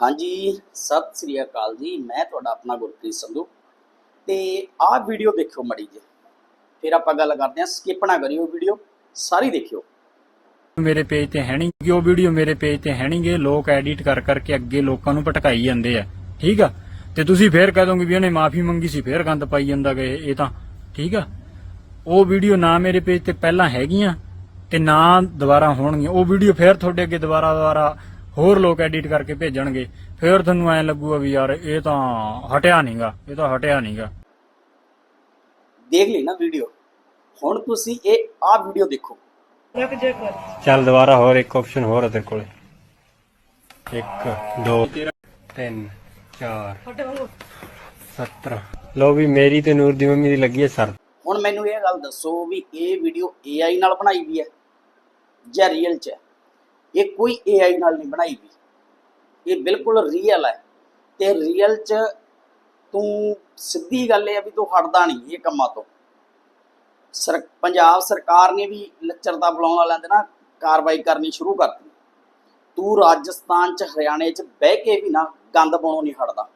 ਹਾਂਜੀ, ਸਤਿ ਸ੍ਰੀ ਅਕਾਲ ਜੀ। ਮੈਂ ਤੁਹਾਡਾ ਆਪਣਾ ਗੁਰਪ੍ਰੀਤ ਸੰਧੂ। ਤੇ ਆਹ ਵੀਡੀਓ ਦੇਖਿਓ ਮੜੀ ਜੀ ਫਿਰ ਆਪਾਂ ਗੱਲ ਕਰਦੇ ਹਾਂ। ਸਕਿਪ ਨਾ ਕਰਿਓ ਵੀਡੀਓ ਸਾਰੀ ਦੇਖਿਓ। ਮੇਰੇ ਪੇਜ ਤੇ ਹੈ ਨਹੀਂ ਕਿ ਉਹ ਵੀਡੀਓ ਮੇਰੇ ਪੇਜ ਤੇ ਹੈ ਨਹੀਂਗੇ ਲੋਕ ਐਡਿਟ ਕਰ ਕਰਕੇ ਅੱਗੇ ਲੋਕਾਂ ਨੂੰ ਭਟਕਾਈ ਜਾਂਦੇ ਆ। ਠੀਕ ਆ? ਤੇ ਤੁਸੀਂ ਫੇਰ ਕਹਿ ਦੋਗੇ ਵੀ ਉਹਨੇ ਮਾਫੀ ਮੰਗੀ ਸੀ, ਫੇਰ ਗੰਦ ਪਾਈ ਜਾਂਦਾ ਗਏ ਇਹ ਤਾਂ। ਠੀਕ ਆ? ਉਹ ਵੀਡੀਓ ਨਾ ਮੇਰੇ ਪੇਜ ਤੇ ਪਹਿਲਾਂ ਹੈਗੀਆਂ ਤੇ ਨਾ ਦੁਬਾਰਾ ਹੋਣਗੀਆਂ। ਉਹ ਵੀਡੀਓ ਫੇਰ ਤੁਹਾਡੇ ਅੱਗੇ ਦੁਬਾਰਾ ਦੁਬਾਰਾ ਹੋਰ ਲੋਕ ਐਡਿਟ ਕਰਕੇ ਭੇਜਣਗੇ ਫੇਰ ਤੁਹਾਨੂੰ ਐ ਲੱਗੂਗਾ ਵੀ ਯਾਰ ਇਹ ਤਾਂ ਹਟਿਆ ਨਹੀਂਗਾ ਇਹ ਤਾਂ ਹਟਿਆ ਨਹੀਂਗਾ ਦੇਖ ਲਈ ਨਾ ਵੀਡੀਓ ਹੁਣ ਤੁਸੀਂ ਇਹ ਆਹ ਵੀਡੀਓ ਦੇਖੋ। ਲੱਗ ਜਾ ਕਰ ਚੱਲ ਦੁਬਾਰਾ ਹੋਰ ਇੱਕ ਆਪਸ਼ਨ ਹੋਰ ਹੈ ਤੇਰੇ ਕੋਲੇ। 1 2 3 4 ਫਟੇ ਵਾਂਗੂ 17 ਲੋ ਵੀ ਮੇਰੀ ਤੇ ਨੂਰ ਦੀ ਮੰਮੀ ਦੀ ਲੱਗੀ ਹੈ ਸਰ ਹੁਣ ਮੈਨੂੰ ਇਹ ਗੱਲ ਦੱਸੋ ਵੀ ਇਹ ਵੀਡੀਓ AI ਨਾਲ ਬਣਾਈ ਵੀ ਹੈ ਜਾਂ ਰੀਅਲ ਚ ਹੈ? ਇਹ ਕੋਈ AI ਨਾਲ ਨਹੀਂ ਬਣਾਈ ਗਈ। ਇਹ ਬਿਲਕੁਲ ਰੀਅਲ ਹੈ ਤੇ ਰੀਅਲ ਚ ਤੂੰ ਸਿੱਧੀ ਗੱਲ ਇਹ ਹੈ ਵੀ ਤੂੰ ਹਟਦਾ ਨਹੀਂ ਇਹ ਕੰਮਾਂ ਤੋਂ। ਸਰ, ਪੰਜਾਬ ਸਰਕਾਰ ਨੇ ਵੀ ਲੱਚਰਤਾ ਬੁਲਾਉਣ ਵਾਲਿਆਂ ਤੇ ਨਾ ਕਾਰਵਾਈ ਕਰਨੀ ਸ਼ੁਰੂ ਕਰਤੀ। ਤੂੰ ਰਾਜਸਥਾਨ ਚ, ਹਰਿਆਣੇ ਚ ਬਹਿ ਕੇ ਵੀ ਨਾ ਗੰਦ ਪਾਉਣੋਂ ਨਹੀਂ ਹਟਦਾ।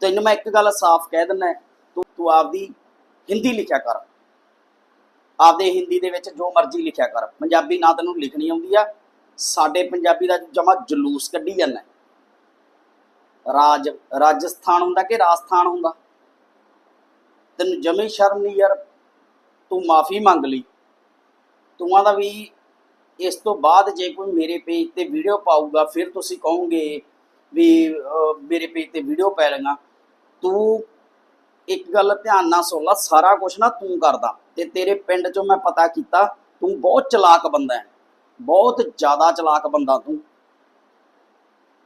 ਤੈਨੂੰ ਮੈਂ ਇੱਕ ਗੱਲ ਸਾਫ਼ ਕਹਿ ਦਿੰਦਾ, ਤੂੰ ਤੂੰ ਆਪਦੀ ਹਿੰਦੀ ਲਿਖਿਆ ਕਰ। ਆਪਦੇ ਹਿੰਦੀ ਦੇ ਵਿੱਚ ਜੋ ਮਰਜ਼ੀ ਲਿਖਿਆ ਕਰ। ਪੰਜਾਬੀ ਨਾ ਤੈਨੂੰ ਲਿਖਣੀ ਆਉਂਦੀ ਆ ਸਾਡੇ ਪੰਜਾਬੀ ਦਾ ਜਮਾ ਜਲੂਸ ਕੱਢੀ ਜਾਂਦਾ ਰਾਜ, ਰਾਜਸਥਾਨ ਹੁੰਦਾ ਕਿ ਰਾਜਸਥਾਨ ਹੁੰਦਾ? ਤੈਨੂੰ ਜਮੇ ਸ਼ਰਮ ਨਹੀਂ ਯਾਰ। ਤੂੰ ਮਾਫੀ ਮੰਗ ਲਈ। ਤੂੰ ਆਦਾ ਵੀ ਇਸ ਤੋਂ ਬਾਅਦ ਜੇ ਕੋਈ ਮੇਰੇ ਪੇਜ ਤੇ ਵੀਡੀਓ ਪਾਊਗਾ, ਫਿਰ ਤੁਸੀਂ ਕਹੋਗੇ ਵੀ ਮੇਰੇ ਪੇਜ ਤੇ ਵੀਡੀਓ ਪੈ ਲਗਾ ਤੂੰ ਇੱਕ ਗੱਲ ਧਿਆਨ ਨਾਲ ਸੁਣ ਲੈ, ਸਾਰਾ ਕੁਝ ਨਾ ਤੂੰ ਕਰਦਾ। ਤੇ ਤੇਰੇ ਪਿੰਡ ਚੋਂ ਮੈਂ ਪਤਾ ਕੀਤਾ, ਤੂੰ ਬਹੁਤ ਚਲਾਕ ਬੰਦਾ ਹੈ। ਬਹੁਤ ਜ਼ਿਆਦਾ ਚਲਾਕ ਬੰਦਾ ਤੂੰ।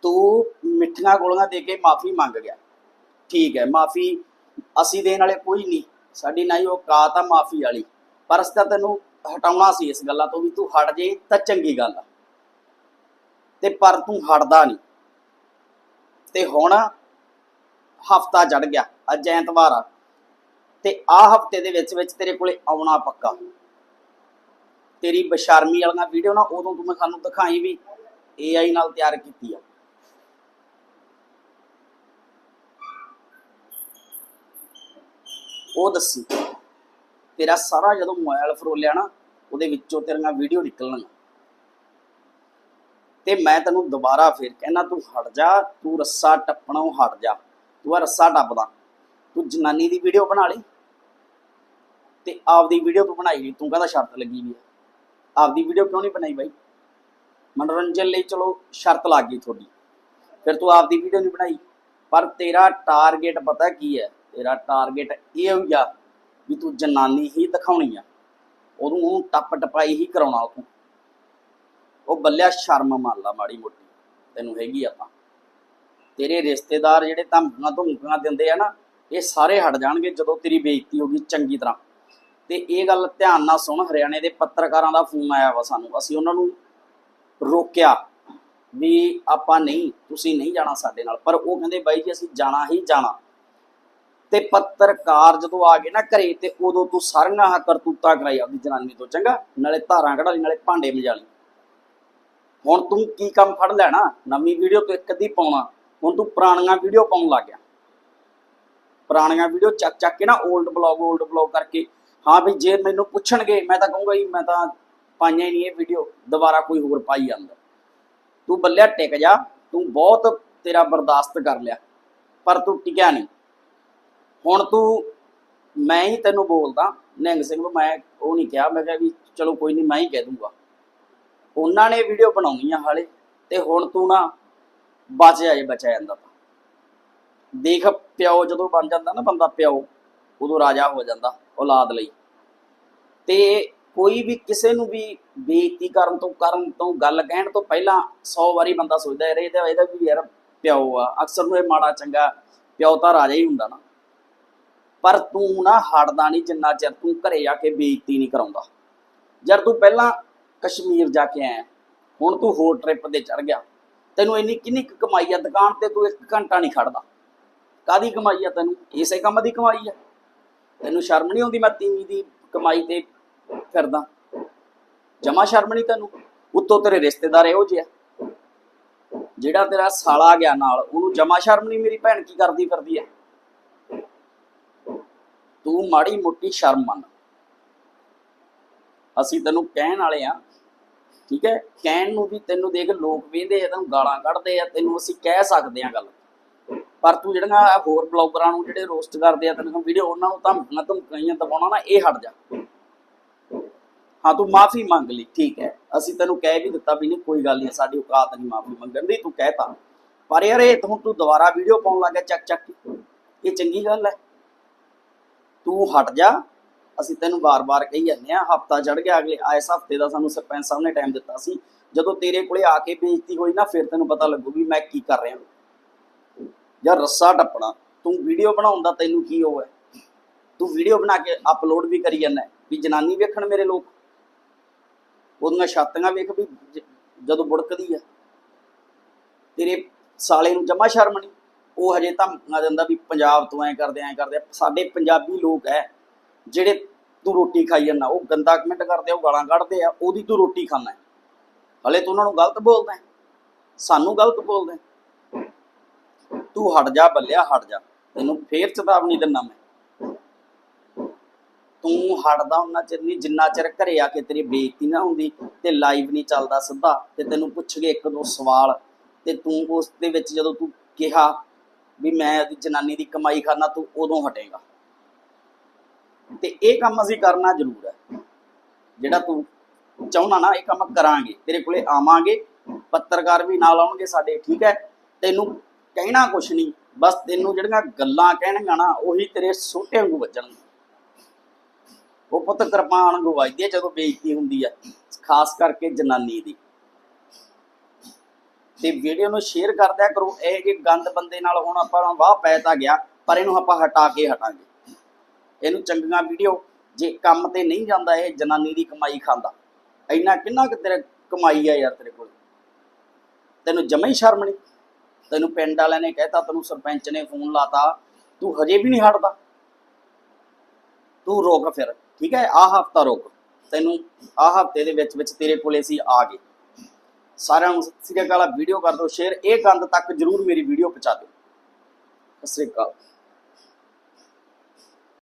ਤੂੰ ਮਿੱਠੀਆਂ ਗੋਲੀਆਂ ਦੇ ਕੇ ਮਾਫੀ ਮੰਗ ਗਿਆ। ਠੀਕ ਹੈ, ਮਾਫੀ ਅਸੀਂ ਦੇਣ ਵਾਲੇ ਕੋਈ ਨਹੀਂ। ਸਾਡੀ ਨਾ ਹੀ ਔਕਾਤ ਆ ਮਾਫੀ ਵਾਲੀ। ਪਰ ਅਸੀਂ ਤਾਂ ਤੈਨੂੰ ਹਟਾਉਣਾ ਸੀ ਇਸ ਗੱਲਾਂ ਤੋਂ ਵੀ ਤੂੰ ਹਟ ਜੇ ਤਾਂ ਚੰਗੀ ਗੱਲ ਆ। ਤੇ ਪਰ ਤੂੰ ਹਟਦਾ ਨਹੀਂ। ਤੇ ਹੁਣ ਹਫਤਾ ਚੜ ਗਿਆ, ਅੱਜ ਐਤਵਾਰ ਆ। ਤੇ ਆ ਹਫ਼ਤੇ ਦੇ ਵਿੱਚ ਵਿੱਚ ਤੇਰੇ ਕੋਲੇ ਆਉਣਾ ਪੱਕਾ। ਤੇਰੀ ਬਸ਼ਰਮੀ ਵਾਲੀਆਂ ਵੀਡੀਓ ਨਾ ਉਦੋਂ ਤੂੰ ਮੈਂ ਸਾਨੂੰ ਦਿਖਾਈ ਵੀ AI ਨਾਲ ਤਿਆਰ ਕੀਤੀ ਆ। ਉਹ ਦੱਸੀ, ਤੇਰਾ ਸਾਰਾ ਜਦੋਂ ਮੋਬਾਈਲ ਫਰੋਲਿਆ ਨਾ, ਉਹਦੇ ਵਿੱਚੋਂ ਤੇਰੀਆਂ ਵੀਡੀਓ ਨਿਕਲਣਗੀਆਂ ਤੇ ਮੈਂ ਤੈਨੂੰ ਦੁਬਾਰਾ ਫੇਰ ਕਹਿਣਾ ਤੂੰ ਹਟ ਜਾ, ਤੂੰ ਰੱਸਾ ਟੱਪਣੋਂ ਹਟ ਜਾ। ਤੂੰ ਆ ਰੱਸਾ ਟੱਪਦਾ। ਤੂੰ ਜਨਾਨੀ ਦੀ ਵੀਡੀਓ ਬਣਾ ਲਈ ਤੇ ਆਪਦੀ ਵੀਡੀਓ ਤੂੰ ਬਣਾਈ ਨਹੀਂ ਤੂੰ ਕਹਿੰਦਾ ਸ਼ਰਤ ਲੱਗੀ ਵੀ ਆ। ਆਪਦੀ ਵੀਡੀਓ ਕਿਉਂ ਨਹੀਂ ਬਣਾਈ ਬਾਈ? ਮਨੋਰੰਜਨ ਲਈ ਚਲੋ ਸ਼ਰਤ ਲੱਗ ਗਈ ਤੁਹਾਡੀ। ਫਿਰ ਤੂੰ ਆਪਦੀ ਵੀਡੀਓ ਨਹੀਂ ਬਣਾਈ। ਪਰ ਤੇਰਾ ਟਾਰਗੇਟ ਪਤਾ ਕੀ ਹੈ? ਤੇਰਾ ਟਾਰਗੇਟ ਇਹ ਹੋਈ ਵੀ ਤੂੰ ਜਨਾਨੀ ਹੀ ਦਿਖਾਉਣੀ ਆ। ਉਹਨੂੰ ਉਹਨੂੰ ਟੱਪ ਟਪਾਈ ਹੀ ਕਰਾਉਣਾ ਤੂੰ ਉਹ ਬੱਲਿਆ ਸ਼ਰਮ ਮੰਨ ਲਾ ਮਾੜੀ ਮੋਟੀ। ਤੈਨੂੰ ਹੈਗੀ ਆਪਾਂ। ਤੇਰੇ ਰਿਸ਼ਤੇਦਾਰ ਜਿਹੜੇ ਧਮਕੀਆਂ ਧਮਕੀਆਂ ਦਿੰਦੇ ਆ ਨਾ, ਇਹ ਸਾਰੇ ਹਟ ਜਾਣਗੇ ਜਦੋਂ ਤੇਰੀ ਬੇਇੱਜ਼ਤੀ ਹੋਗੀ ਚੰਗੀ ਤਰ੍ਹਾਂ। ਤੇ ਇਹ ਗੱਲ ਧਿਆਨ ਨਾਲ ਸੁਣ, ਹਰਿਆਣੇ ਦੇ ਪੱਤਰਕਾਰਾਂ ਦਾ ਫੋਨ ਆਇਆ ਵਾ ਸਾਨੂੰ। ਅਸੀਂ ਉਹਨਾਂ ਨੂੰ ਰੋਕਿਆ ਵੀ ਆਪਾਂ ਨਹੀਂ, ਤੁਸੀਂ ਨਹੀਂ ਜਾਣਾ ਸਾਡੇ ਨਾਲ। ਪਰ ਉਹ ਕਹਿੰਦੇ, ਬਾਈ ਜੀ, ਅਸੀਂ ਜਾਣਾ ਹੀ ਜਾਣਾ। ਤੇ ਪੱਤਰਕਾਰ ਜਦੋਂ ਆ ਗਏ ਨਾ ਘਰੇ, ਤੇ ਉਦੋਂ ਤੂੰ ਸਾਰੀਆਂ ਆਹ ਕਰਤੂਤਾਂ ਕਰਾਈ ਆਪਦੀ ਜਨਾਨੀ ਤੋਂ, ਚੰਗਾ? ਨਾਲੇ ਧਾਰਾਂ ਕਢਾ ਲਈ, ਨਾਲੇ ਭਾਂਡੇ ਮਜਾ ਲਈ। ਹੁਣ ਤੂੰ ਕੀ ਕੰਮ ਫੜ ਲੈਣਾ? ਨਵੀਂ ਵੀਡੀਓ ਤੋਂ ਇੱਕ ਅੱਧੀ ਪਾਉਣਾ। ਹੁਣ ਤੂੰ ਪੁਰਾਣੀਆਂ ਵੀਡੀਓ ਪਾਉਣ ਲੱਗ ਗਿਆ। ਪੁਰਾਣੀਆਂ ਵੀਡੀਓ ਚੱਕ ਚੱਕ ਕੇ ਨਾ 올ਡ ਬਲੌਗ 올ਡ ਬਲੌਗ ਕਰਕੇ ਹਾਂ ਵੀ ਜੇ ਮੈਨੂੰ ਪੁੱਛਣਗੇ, ਮੈਂ ਤਾਂ ਕਹੂੰਗਾ ਜੀ, ਮੈਂ ਤਾਂ ਪਾਈਆਂ ਹੀ ਨਹੀਂ ਇਹ ਵੀਡੀਓ ਦੁਬਾਰਾ ਕੋਈ ਹੋਰ ਪਾਈ ਜਾਂਦਾ। ਤੂੰ ਬੱਲਿਆ ਟਿਕ ਜਾ, ਤੂੰ ਬਹੁਤ ਤੇਰਾ ਬਰਦਾਸ਼ਤ ਕਰ ਲਿਆ, ਪਰ ਤੂੰ ਟਿਕਿਆ ਨਹੀਂ। ਹੁਣ ਤੂੰ, ਮੈਂ ਹੀ ਤੈਨੂੰ ਬੋਲਦਾ, ਨਿਹੰਗ ਸਿੰਘ ਨੂੰ ਮੈਂ ਉਹ ਨਹੀਂ ਕਿਹਾ, ਮੈਂ ਕਿਹਾ ਵੀ ਚਲੋ ਕੋਈ ਨਹੀਂ, ਮੈਂ ਹੀ ਕਹਿ ਦੂੰਗਾ। ਉਹਨਾਂ ਨੇ ਵੀਡੀਓ ਬਣਾਉਣੀ ਆ ਹਾਲੇ, ਤੇ ਹੁਣ ਤੂੰ ਨਾ ਬਚਿਆ ਜੇ, ਬਚਿਆ ਜਾਂਦਾ ਦੇਖ ਪਿਓ ਜਦੋਂ ਬਣ ਜਾਂਦਾ ਨਾ ਬੰਦਾ, ਪਿਓ। ਉਦੋਂ ਰਾਜਾ ਹੋ ਜਾਂਦਾ ਔਲਾਦ ਲਈ। ਤੇ ਕੋਈ ਵੀ ਕਿਸੇ ਨੂੰ ਵੀ ਬੇਇੱਜ਼ਤੀ ਕਰਨ ਤੋਂ ਕਰਨ ਤੋਂ ਗੱਲ ਕਹਿਣ ਤੋਂ ਪਹਿਲਾਂ 100 ਵਾਰੀ ਬੰਦਾ ਸੋਚਦਾ ਯਾਰ ਇਹਦਾ ਇਹਦਾ ਵੀ ਯਾਰ ਪਿਓ ਆ, ਅਕਸਰ ਨੂੰ ਇਹ ਮਾੜਾ ਚੰਗਾ ਪਿਓ ਤਾਂ ਰਾਜਾ ਹੀ ਹੁੰਦਾ ਨਾ। ਪਰ ਤੂੰ ਨਾ ਹਟਦਾ ਨਹੀਂ ਜਿੰਨਾ ਚਿਰ ਤੂੰ ਘਰੇ ਜਾ ਕੇ ਬੇਇੱਜ਼ਤੀ ਨਹੀਂ ਕਰਾਉਂਦਾ। ਯਾਰ ਤੂੰ ਪਹਿਲਾਂ ਕਸ਼ਮੀਰ ਜਾ ਕੇ ਆਇਆ, ਹੁਣ ਤੂੰ ਹੋਰ ਟ੍ਰਿਪ ਤੇ ਚੜ ਗਿਆ, ਤੈਨੂੰ ਇੰਨੀ ਕਿੰਨੀ ਕੁ ਕਮਾਈ ਆ, ਦੁਕਾਨ ਤੇ ਤੂੰ ਇੱਕ ਘੰਟਾ ਨਹੀਂ ਖੜਦਾ ਕਾਦੀ ਕਮਾਈ ਆ ਤੈਨੂੰ? ਇਸੇ ਕੰਮ ਦੀ ਕਮਾਈ ਆ। ਤੈਨੂੰ ਸ਼ਰਮ ਨਹੀਂ ਆਉਂਦੀ ਮੈਂ ਤੀਵੀਂ ਦੀ ਕਮਾਈ ਤੇ ਫਿਰਦਾ? ਜਮਾ ਸ਼ਰਮ ਨਹੀਂ ਤੈਨੂੰ? ਉੱਤੋਂ ਤੇਰੇ ਰਿਸ਼ਤੇਦਾਰ ਇਹੋ ਜਿਹੇ ਜਿਹੜਾ ਤੇਰਾ ਸਾਲਾ ਗਿਆ ਨਾਲ, ਉਹਨੂੰ ਜਮਾ ਸ਼ਰਮ ਨਹੀਂ ਮੇਰੀ ਭੈਣ ਕੀ ਕਰਦੀ ਫਿਰਦੀ ਹੈ ਤੂੰ ਮਾੜੀ ਮੋਟੀ ਸ਼ਰਮ ਮੰਨ। ਅਸੀਂ ਤੈਨੂੰ ਕਹਿਣ ਵਾਲੇ ਆ, ਠੀਕ ਹੈ? ਕਹਿਣ ਨੂੰ ਵੀ ਤੈਨੂੰ ਦੇਖ ਲੋਕ ਵੇਂਦੇ ਆ, ਤੈਨੂੰ ਗਾਲਾਂ ਕੱਢਦੇ ਆ, ਤੈਨੂੰ ਅਸੀਂ ਕਹਿ ਸਕਦੇ ਆ ਗੱਲ। ਪਰ ਤੂੰ ਜਿਹੜੀਆਂ ਹੋਰ ਬਲੌਗਰਾਂ ਨੂੰ ਜਿਹੜੇ ਰੋਸਟ ਕਰਦੇ ਆ, ਤੈਨੂੰ ਵੀਡੀਓ ਉਹਨਾਂ ਨੂੰ ਧਮਕੀਆਂ ਧਮਕਾਈਆਂ ਦਵਾਉਣਾ ਨਾ, ਇਹ ਹਟ ਜਾ। ਹਾਂ, ਤੂੰ ਮਾਫੀ ਮੰਗ ਲਈ, ਠੀਕ ਹੈ। ਅਸੀਂ ਤੈਨੂੰ ਕਹਿ ਵੀ ਦਿੱਤਾ ਵੀ ਨਹੀਂ, ਕੋਈ ਗੱਲ ਨਹੀਂ, ਸਾਡੀ ਔਕਾਤ ਨਹੀਂ ਮਾਫੀ ਮੰਗਣ ਦੀ, ਤੂੰ ਕਹਿਤਾ। ਪਰ ਯਾਰ, ਇਹ ਹੁਣ ਤੂੰ ਦੁਬਾਰਾ ਵੀਡੀਓ ਪਾਉਣ ਲੱਗਾ ਚੱਕ ਚੱਕ ਕੇ। ਇਹ ਚੰਗੀ ਗੱਲ ਹੈ। ਤੂੰ ਹਟ ਜਾ। ਅਸੀਂ ਤੈਨੂੰ ਬਾਰ-ਬਾਰ ਕਹੀ ਜਾਂਦੇ ਆ ਹਫਤਾ ਚੜ ਗਿਆ, ਅਗਲੇ ਇਸ ਹਫ਼ਤੇ ਦਾ ਸਾਨੂੰ ਸਰਪੰਚ ਸਾਹਿਬ ਨੇ ਟਾਈਮ ਦਿੱਤਾ ਸੀ। ਜਦੋਂ ਤੇਰੇ ਕੋਲੇ ਆ ਕੇ ਬੇਇੱਜ਼ਤੀ ਹੋਈ ਨਾ, ਫਿਰ ਤੈਨੂੰ ਪਤਾ ਲੱਗੂ ਵੀ ਮੈਂ ਕੀ ਕਰ ਰਿਹਾ। ਜਾਂ ਰੱਸਾ ਟੱਪਣਾ, ਤੂੰ ਵੀਡੀਓ ਬਣਾਉਣ ਦਾ ਤੈਨੂੰ ਕੀ ਉਹ ਹੈ? ਤੂੰ ਵੀਡੀਓ ਬਣਾ ਕੇ ਅਪਲੋਡ ਵੀ ਕਰੀ ਜਾਂਦਾ ਵੀ ਜਨਾਨੀ ਵੇਖਣ ਮੇਰੇ ਲੋਕ। ਉਹਦੀਆਂ ਛਾਤੀਆਂ ਵੇਖ ਵੀ ਜਦੋਂ ਬੁੜਕਦੀ ਆ। ਤੇਰੇ ਸਾਲੇ ਨੂੰ ਜਮਾ ਸ਼ਰਮ ਨਹੀਂ। ਉਹ ਹਜੇ ਤਾਂ ਆ ਜਾਂਦਾ ਵੀ ਪੰਜਾਬ ਤੋਂ ਐ ਕਰਦੇ ਐ ਕਰਦੇ। ਸਾਡੇ ਪੰਜਾਬੀ ਲੋਕ ਐ ਜਿਹੜੇ ਤੂੰ ਰੋਟੀ ਖਾਈ ਜਾਂਦਾ, ਉਹ ਗੰਦਾ ਕਮੈਂਟ ਕਰਦੇ ਉਹ ਗਾਲਾਂ ਕੱਢਦੇ ਆ, ਉਹਦੀ ਤੂੰ ਰੋਟੀ ਖਾਣਾ ਹਲੇ ਤੂੰ ਉਹਨਾਂ ਨੂੰ ਗਲਤ ਬੋਲਦਾ ਸਾਨੂੰ ਗਲਤ ਬੋਲਦਾ ਤੂੰ ਹਟ ਜਾ, ਬੱਲਿਆ, ਹਟ ਜਾ। ਤੈਨੂੰ ਫੇਰ ਚੇਤਾਵਨੀ ਦਿੰਦਾ ਮੈਂ। ਤੂੰ ਹਟਦਾ ਉਹਨਾਂ ਚਿਰ ਨਹੀਂ, ਜਿੰਨਾ ਚਿਰ ਘਰੇ ਆ ਕੇ ਤੇਰੀ ਬੇਇੱਜ਼ਤੀ ਨਾ ਹੁੰਦੀ ਤੇ ਲਾਈਵ ਨਹੀਂ ਚੱਲਦਾ ਸਿੱਧਾ, ਤੇ ਤੈਨੂੰ ਪੁੱਛਗੇ ਇੱਕ ਦੋ ਸਵਾਲ। ਤੇ ਤੂੰ ਉਸ ਦੇ ਵਿੱਚ ਜਦੋਂ ਤੂੰ ਕਿਹਾ ਵੀ ਮੈਂ ਉਹਦੀ ਜਨਾਨੀ ਦੀ ਕਮਾਈ ਖਾਣਾ ਤੂੰ ਉਦੋਂ ਹਟੇਗਾ। ਤੇ ਇਹ ਕੰਮ ਅਸੀਂ ਕਰਨਾ ਜ਼ਰੂਰ ਹੈ। ਜਿਹੜਾ ਤੂੰ ਚਾਹੁੰਦਾ ਨਾ, ਇਹ ਕੰਮ ਕਰਾਂਗੇ। ਤੇਰੇ ਕੋਲੇ ਆਵਾਂਗੇ, ਪੱਤਰਕਾਰ ਵੀ ਨਾਲ ਆਉਣਗੇ ਸਾਡੇ, ਠੀਕ ਹੈ? ਤੈਨੂੰ ਕਹਿਣਾ ਕੁਛ ਨਹੀਂ। ਬਸ ਤੈਨੂੰ ਜਿਹੜੀਆਂ ਗੱਲਾਂ ਕਹਿਣਗੀਆਂ ਨਾ, ਉਹੀ ਤੇਰੇ ਸੋਟੇ ਵਾਂਗੂ ਵੱਜਣਗੇ ਉਹ ਪੁੱਤ ਕਿਰਪਾਨ ਵਾਂਗੂ ਵੱਜਦੀ ਹੈ ਜਦੋਂ ਬੇਇੱਜ਼ਤੀ ਹੁੰਦੀ ਹੈ ਖਾਸ ਕਰਕੇ ਜਨਾਨੀ ਦੀ। ਤੇ ਵੀਡੀਓ ਨੂੰ ਸ਼ੇਅਰ ਕਰ ਕਰੋ, ਇਹ ਜੇ ਗੰਦ ਬੰਦੇ ਨਾਲ ਹੁਣ ਆਪਾਂ ਵਾਹ ਪੈ ਤਾਂ ਗਿਆ, ਪਰ ਇਹਨੂੰ ਆਪਾਂ ਹਟਾ ਕੇ ਹਟਾਂਗੇ। ਇਹਨੂੰ ਚੰਗੀਆਂ ਵੀਡੀਓ ਜੇ ਕੰਮ ਤੇ ਨਹੀਂ ਜਾਂਦਾ ਇਹ ਜਨਾਨੀ ਦੀ ਕਮਾਈ ਖਾਂਦਾ। ਇੰਨਾ ਕਿੰਨਾ ਕਿ ਤੇਰੇ ਕਮਾਈ ਆ ਯਾਰ ਤੇਰੇ ਕੋਲ। ਤੈਨੂੰ ਜਮਾ ਹੀ ਸ਼ਰਮ ਨਹੀਂ। ਤੈਨੂੰ ਪਿੰਡ ਵਾਲਿਆਂ ਨੇ ਕਹਿਤਾ, ਤੈਨੂੰ ਸਰਪੰਚ ਨੇ ਫੋਨ ਲਾਤਾ, ਤੂੰ ਹਜੇ ਵੀ ਨਹੀਂ ਹਟਦਾ। ਤੂੰ ਰੁਕ ਫਿਰ, ਠੀਕ ਹੈ? ਆਹ ਹਫਤਾ ਰੁਕ। ਤੈਨੂੰ ਆਹ ਹਫ਼ਤੇ ਦੇ ਵਿੱਚ ਵਿੱਚ ਤੇਰੇ ਕੋਲੇ ਸੀ ਆ ਗਏ। ਸਾਰਿਆਂ ਨੂੰ ਸਤਿ ਸ੍ਰੀ ਅਕਾਲ ਵੀਡੀਓ ਕਰ ਦਿਓ ਸ਼ੇਅਰ ਇਹ ਗੰਦ ਤੱਕ ਜਰੂਰ ਮੇਰੀ ਵੀਡੀਓ ਪਹੁੰਚਾ ਦਿਓ। ਸਤਿ ਸ੍ਰੀ ਅਕਾਲ।